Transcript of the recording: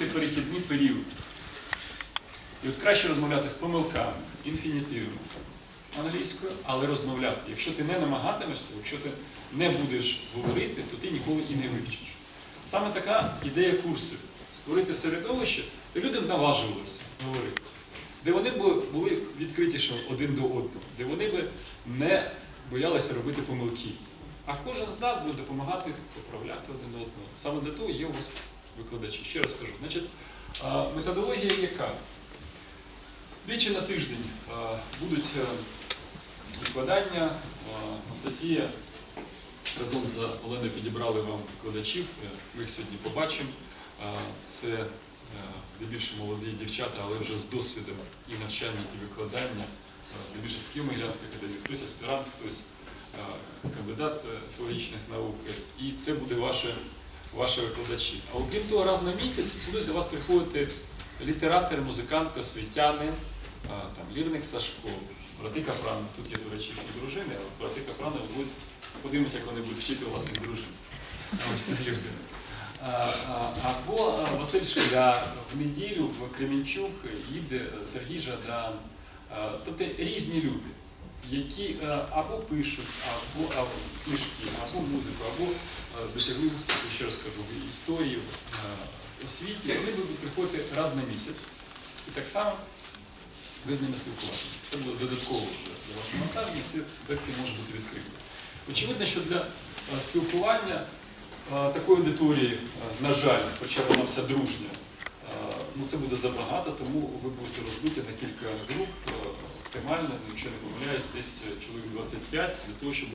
Це перехідний період. І от краще розмовляти з помилками, інфінітивами англійською, але розмовляти. Якщо ти не намагатимешся, якщо ти не будеш говорити, то ти ніколи і не вивчиш. Саме така ідея курсів створити середовище, де люди наважувалися говорити, де вони б були відкритішими один до одного, де вони б не боялися робити помилки. А кожен з нас буде допомагати поправляти один одного. Саме для того є у вас викладачі. Ще раз кажу, значить, методологія яка? Двічі на тиждень будуть е, викладання. Анастасія разом з Оленою підібрали вам викладачів. Е, Ми їх сьогодні побачимо. Це е, здебільшого молоді дівчата, але вже з досвідом і навчання, і викладання, здебільшого з Києво-Могилянської академії. Хтось аспірант, хтось кандидат філологічних наук. І це буде ваше, ваші викладачі. А окрім того, раз на місяць будуть до вас приходити літератори, музиканти, освітяни, там, Лірник Сашко, брати Капрани. Тут є, до речі, дружини, але брати Капрани будуть, подивимося, як вони будуть вчити власних дружин. Або Василь Шкля в неділю в Кременчук їде Сергій Жадан. Тобто різні люди, які або пишуть, або, або книжки, або музику, або досягли успіху, ще раз кажу, в історії, в а, освіті, вони будуть приходити раз на місяць. І так само ви з ними спілкуватися. Це буде додатково для вас навантаження, ці лекції можуть бути відкриті. Очевидно, що для е, спілкування е, такої аудиторії, е, на жаль, хоча вона вся дружня, е, ну це буде забагато, тому ви будете розбиті на кілька груп е, оптимально, якщо не помиляюсь, десь чоловік 25 для того, щоб